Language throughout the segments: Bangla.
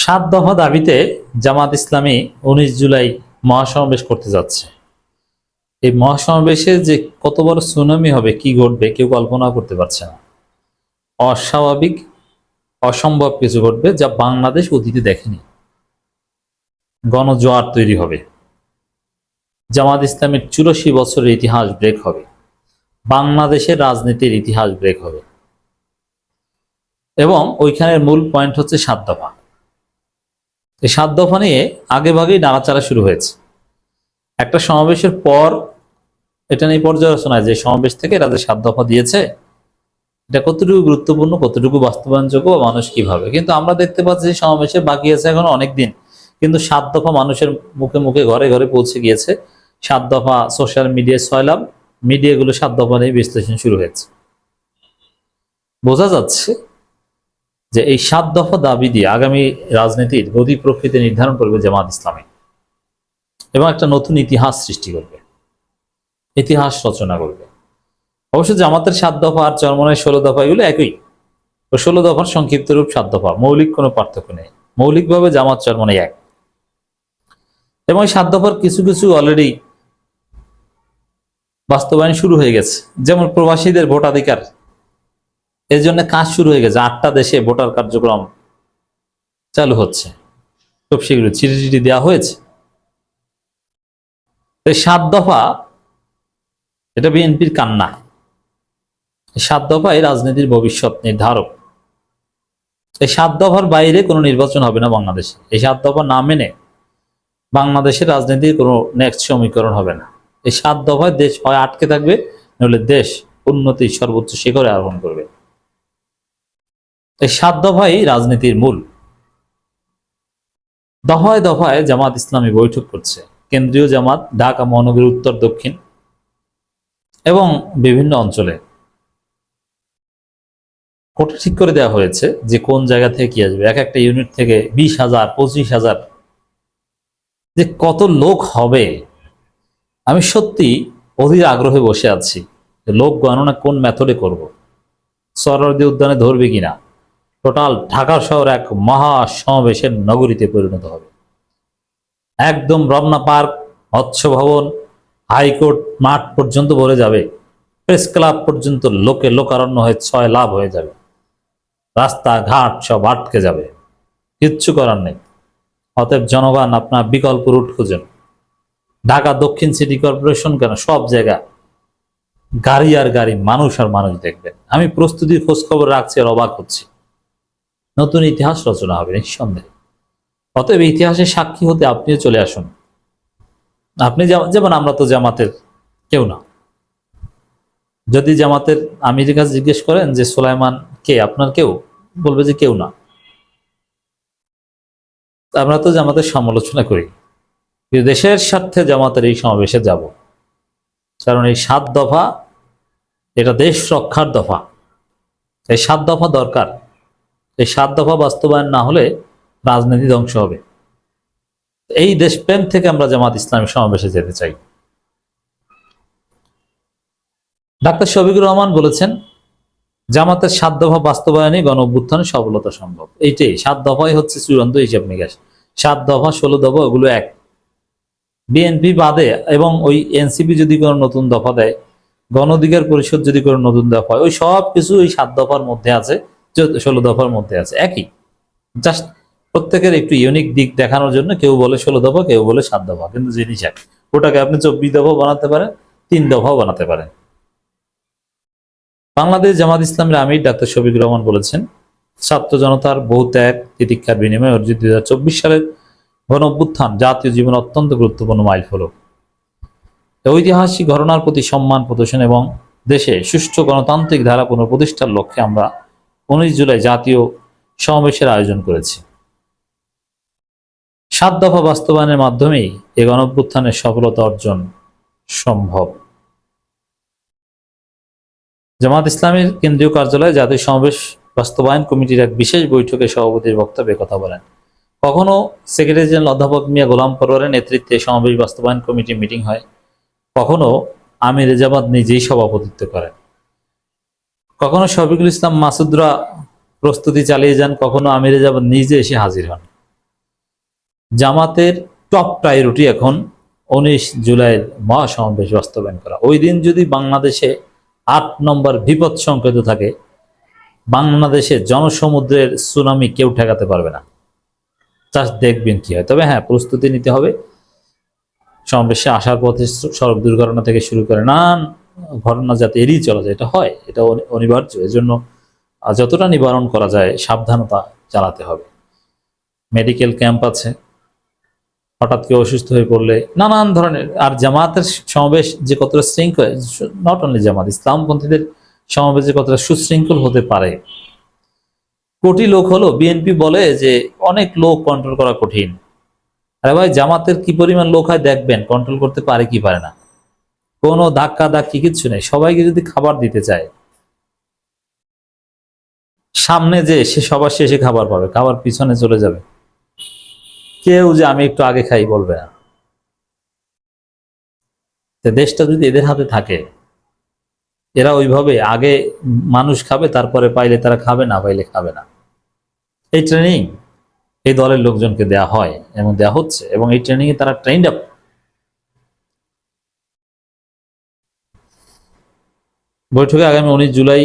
সাত দফা দাবিতে জামাত ইসলামী উনিশ জুলাই মহাসমাবেশ করতে যাচ্ছে। এই মহাসমাবেশে যে কত বড় সুনামি হবে, কি ঘটবে, কেউ কল্পনা করতে পারছে না। অস্বাভাবিক, অসম্ভব কিছু ঘটবে যা বাংলাদেশ অতীতে দেখেনি। গণজোয়ার তৈরি হবে। জামাত ইসলামের চুরাশি বছরের ইতিহাস ব্রেক হবে। বাংলাদেশের রাজনীতির ইতিহাস ব্রেক হবে। এবং ওইখানের মূল পয়েন্ট হচ্ছে সাত দফা। এই সাত দফা নিয়ে আগে ভাগেই নাড়াচাড়া শুরু হয়েছে। একটা সমাবেশের পর, এটা নিয়ে পর্যালোচনায় যে সমাবেশ থেকে এরা যে সাত দফা দিয়েছে, এটা কতটুকু গুরুত্বপূর্ণ, কতটুকু বাস্তবায়নযোগ্য বা মানুষ কীভাবে? কিন্তু আমরা দেখতে পাচ্ছি যে সমাবেশে বাকি আছে এখন অনেক দিন। কিন্তু সাত দফা মানুষের মুখে মুখে, ঘরে ঘরে পৌঁছে গিয়েছে। সাত দফা সোশ্যাল মিডিয়ায় ছয়লাম, মিডিয়াগুলো সাত দফা নিয়ে বিশ্লেষণ শুরু হয়েছে। বোঝা যাচ্ছে যে এই সাত দফা দাবি দিয়ে আগামী রাজনীতির গতি প্রকৃতি নির্ধারণ করবে জামাত ইসলামী। এবং একটা নতুন ইতিহাস সৃষ্টি করবে। ইতিহাস রচনা করবে। অবশ্য জামাতের সাত দফা আর চরমনের ষোলো দফা এগুলো একই। ও ষোলো দফার সংক্ষিপ্ত রূপ সাত দফা, মৌলিক কোনো পার্থক্য নেই। মৌলিকভাবে জামাত চরমনে এক। এবং এই সাত দফার কিছু কিছু অলরেডি বাস্তবায়ন শুরু হয়ে গেছে। যেমন প্রবাসীদের ভোটাধিকার এর জন্য কাজ শুরু হয়ে গেছে। আটটা দেশে ভোটার কার্যক্রম চালু হচ্ছে। খুব শীঘ্র চিঠি চিঠি দেওয়া হয়েছে সাত দফা, এটা বিএনপির কান্না। সাত দফা এই রাজনীতির ভবিষ্যৎ নির্ধারক। এই সাত দফার বাইরে কোনো নির্বাচন হবে না বাংলাদেশে। এই সাত দফা না মেনে বাংলাদেশের রাজনীতির কোনো নেক্সট সমীকরণ হবে না। এই সাত দফায় দেশ হয় আটকে থাকবে, নইলে দেশ উন্নতির সর্বোচ্চ শিখরে আরোহণ করবে। এই সাত দফাই রাজনীতির মূল। দফায় দফায় জামাত ইসলামী বৈঠক করছে। কেন্দ্রীয় জামাত ঢাকা, মহানগরী, উত্তর, দক্ষিণ এবং বিভিন্ন অঞ্চলে। কোটা ঠিক করে দেওয়া হয়েছে যে কোন জায়গা থেকে কি আসবে। এক একটা ইউনিট থেকে বিশ হাজার, পঁচিশ হাজার যে কত লোক হবে। আমি সত্যি অধীর আগ্রহে বসে আছি লোক গণনা কোন মেথডে করব। সরদি উদ্যানে ধরবে কিনা? টোটাল ঢাকা শহর এক মহা সমাবেশের নগরীতে পরিণত হবে। একদম রমনা পার্ক, মৎস্য ভবন, হাইকোর্ট মাঠ পর্যন্ত ভরে যাবে। প্রেস ক্লাব পর্যন্ত লোকে লোকারণ্য হয়ে ছয় লাভ হয়ে যাবে। রাস্তা ঘাট সব আটকে যাবে। কিচ্ছু করার নেই। অতএব জনগণ আপনার বিকল্প রুট খুঁজেন। ঢাকা দক্ষিণ সিটি কর্পোরেশন কেন সব জায়গা গাড়ি আর গাড়ি মানুষ আর মানুষ দেখবেন। আমি প্রস্তুতির খোঁজ খবর রাখছি আর অবাক হচ্ছি। নতুন ইতিহাস রচনা হবে, নিঃসন্দেহে। অতএব ইতিহাসের সাক্ষী হতে আপনিও চলে আসুন। আপনি যেমন আমরা তো জামাতের কেউ না। যদি জামাতের আমিরের কাছে জিজ্ঞেস করেন যে, সোলাইমান কে? আপনার কেউ? বলবে যে, কেউ না। আমরা তো জামাতের সমালোচনা করি। দেশের স্বার্থে জামাতের এই সমাবেশে যাব। কারণ এই সাত দফা, এটা দেশ রক্ষার দফা। এই সাত দফা দরকার। এই সাত দফা বাস্তবায়ন না হলে রাজনীতি ধ্বংস হবে। এই দেশপ্রেম থেকে আমরা জামাত ইসলামী সমাবেশে যেতে চাই। ডাক্তার শফিকুর রহমান বলেছেন, জামাতের সাত দফা বাস্তবায়নে গণ অভ্যুত্থানে সফলতা সম্ভব। এইটাই, সাত দফাই হচ্ছে চূড়ান্ত হিসাব নিকাশ। সাত দফা, ষোলো দফা, ওগুলো এক। বিএনপি বাদে এবং ওই এনসিপি যদি কোনো নতুন দফা দেয়, গণ অধিকার পরিষদ যদি কোনো নতুন দফা হয়, ওই সব কিছু ওই সাত দফার মধ্যে আছে। ষোলো দফার মধ্যে আছে। একই। জাস্ট প্রত্যেকের একটু ইউনিক দিক দেখানোর জন্য কেউ বলে ষোলো দফা, কেউ বলে সাত দফা, কিন্তু জিনিস এক ওটাকে আপনি চব্বিশ দফা বানাতে পারেন, তিন দফাও বানাতে পারেন। বাংলাদেশ জামাত ইসলামের আমির ডাক্তার শফিকুর রহমান বলেছেন, ছাত্র জনতার বহু ত্যাগ, তিতিক্ষার বিনিময়ে অর্জিত দুই হাজার চব্বিশ সালের গণ অভ্যুত্থান জাতীয় জীবন অত্যন্ত গুরুত্বপূর্ণ মাইল ফলক ঐতিহাসিক ঘটনার প্রতি সম্মান প্রদর্শন এবং দেশে সুষ্ঠু গণতান্ত্রিক ধারা পুনঃপ্রতিষ্ঠার লক্ষ্যে আমরা উনিশ জুলাই জাতীয় সমাবেশের আয়োজন করেছে। সাত দফা বাস্তবায়নের মাধ্যমেই এ গণঅভ্যুত্থানের সফলতা অর্জন সম্ভব। জামাত ইসলামের কেন্দ্রীয় কার্যালয়ে জাতীয় সমাবেশ বাস্তবায়ন কমিটির এক বিশেষ বৈঠকে সভাপতির বক্তব্যে কথা বলেন। কখনো সেক্রেটারি জেনারেল অধ্যাপক মিয়া গোলাম পরোয়ারের নেতৃত্বে সমাবেশ বাস্তবায়ন কমিটি মিটিং হয়, কখনো আমির রেজাবাদ নিজেই সভাপতিত্ব করেন। কখনো শফিকুল ইসলাম মাসুদরা প্রস্তুতি চালিয়ে যান, কখনো আমির রেজাবাদ নিজে এসে হাজির হন। জামাতের টপ প্রায়োরিটি এখন উনিশ জুলাইয়ের মহাসমাবেশ বাস্তবায়ন করা। ওই দিন যদি বাংলাদেশে আট নম্বর বিপদ সংকেত থাকে, বাংলাদেশে জনসমুদ্রের সুনামি কেউ ঠেকাতে পারবে না। জাস্ট দেখবেন কি হয়। তবে হ্যাঁ প্রস্তুতি নিতে হবে। সমাবেশে আসার পথে সড়ক দুর্ঘটনা থেকে শুরু করে নানান ঘটনা যাতে এড়িয়ে চলা যায়, এটা হয়, এটা অনিবার্য। এজন্য যতটা নিবারণ করা যায়, সাবধানতা চালাতে হবে। মেডিকেল ক্যাম্প আছে। হঠাৎ কেউ অসুস্থ হয়ে পড়লে, নানান ধরনের, আর জামাতের সমাবেশ যে কতটা শৃঙ্খল নট অনলি জামাত ইসলামপন্থীদের সমাবেশ কতটা সুশৃঙ্খল হতে পারে। কোটি লোক হলো, বিএনপি বলে যে, অনেক লোক কন্ট্রোল করা কঠিন। আরে ভাই, জামাতের কি পরিমাণ লোক হয় দেখবেন কন্ট্রোল করতে পারে কি পারে না। কোনো ধাক্কা ধাক্কি কিচ্ছু নেই। সবাইকে যদি খাবার দিতে চায়, সামনে যে সে সবার শেষে খাবার পাবে, খাবার পিছনে চলে যাবে। কেউ যে আমি একটু আগে খাই বলবে না। দেশটা যদি এদের হাতে থাকে, এরা ওইভাবে আগে মানুষ খাবে, তারপরে পাইলে তারা খাবে, না পাইলে খাবে না। এই ট্রেনিং এই দলের লোকজনকে দেয়া হয় এবং দেয়া হচ্ছে এবং এই ট্রেনিং এ তারা ট্রেন্ড আপ বৈঠকে আগামী উনিশ জুলাই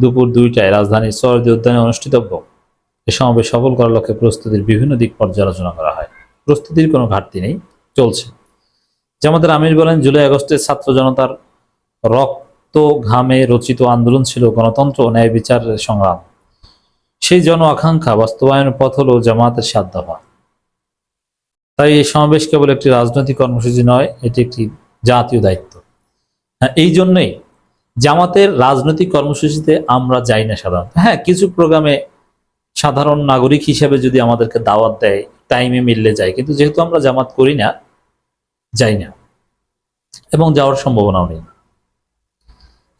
দুপুর দুইটায় রাজধানীর সরদি উদ্যানে অনুষ্ঠিতব্য এ সমাবেশ সফল করার লক্ষ্যে প্রস্তুতির বিভিন্ন দিক পর্যালোচনা করা হয়। প্রস্তুতির কোনো ঘাটতি নেই চলছে। জামাতের আমির বলেন জুলাই আগস্টের ছাত্র জনতার রক্ত ঘামে রচিত আন্দোলন ছিল গণতন্ত্র ও ন্যায় বিচারের সংগ্রাম। সেই জন আকাঙ্ক্ষা বাস্তবায়নের পথ হল জামাতের সাত দফা। তাই এই সমাবেশ কেবল একটি রাজনৈতিক কর্মসূচি নয় এটি একটি জাতীয় দায়িত্ব। হ্যাঁ, এই জন্যই জামাতের রাজনৈতিক কর্মসূচিতে আমরা যাই না সাধারণত। হ্যাঁ কিছু প্রোগ্রামে সাধারণ নাগরিক হিসেবে যদি আমাদেরকে দাওয়াত দেয় টাইমে মিললে যায়। কিন্তু যেহেতু আমরা জামাত করি না, যাই না। এবং যাওয়ার সম্ভাবনাও নেই।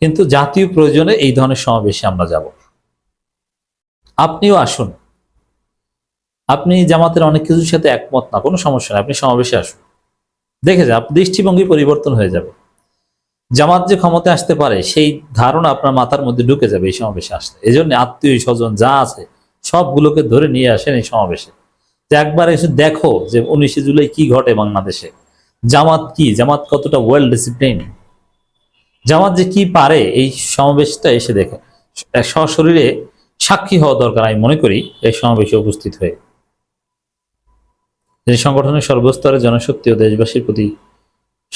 কিন্তু জাতীয় প্রয়োজনে এই ধরনের সমাবেশে আমরা যাব। আপনিও আসুন। আপনি জামাতের অনেক কিছুর সাথে একমত না, কোনো সমস্যা নেই। আপনি সমাবেশে আসুন। দেখে যান, দৃষ্টিভঙ্গি পরিবর্তন হয়ে যাবে। জামাত যে ক্ষমতায় আসতে পারে, সেই ধারণা আপনার মাথার মধ্যে ঢুকে যাবে এই সমাবেশে আসলে এই জন্য আত্মীয় স্বজন যা আছে, সবগুলোকে ধরে নিয়ে আসেন এই সমাবেশে। যে একবার এসে দেখো যে উনিশে জুলাই কি ঘটে বাংলাদেশে। জামাত কি? জামাত কতটা ওয়েল ডিসিপ্লিন জামাত যে কি পারে এই সমাবেশটা এসে দেখে। সশরীরে সাক্ষী হওয়া দরকার আমি মনে করি এই সমাবেশে উপস্থিত হয়ে। এই সংগঠনের সর্বস্তরে জনশক্তি ও দেশবাসীর প্রতি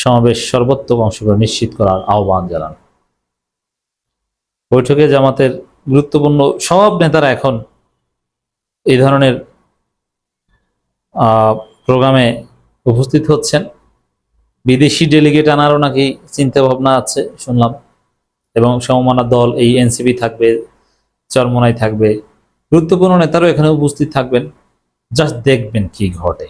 সমাবেশ সর্বোত্তম অংশগ্রহণ নিশ্চিত করার আহ্বান জানান। বৈঠকে জামাতের গুরুত্বপূর্ণ সব নেতারা এখন এই ধরনের প্রোগ্রামে উপস্থিত হচ্ছেন। বিদেশি ডেলিগেট আনারও নাকি চিন্তা ভাবনা আছে, শুনলাম। এবং সমমানা দল এই এনসিপি থাকবে, চরমনাই থাকবে। গুরুত্বপূর্ণ নেতারাও এখানে উপস্থিত থাকবেন। জাস্ট দেখবেন কি ঘটে।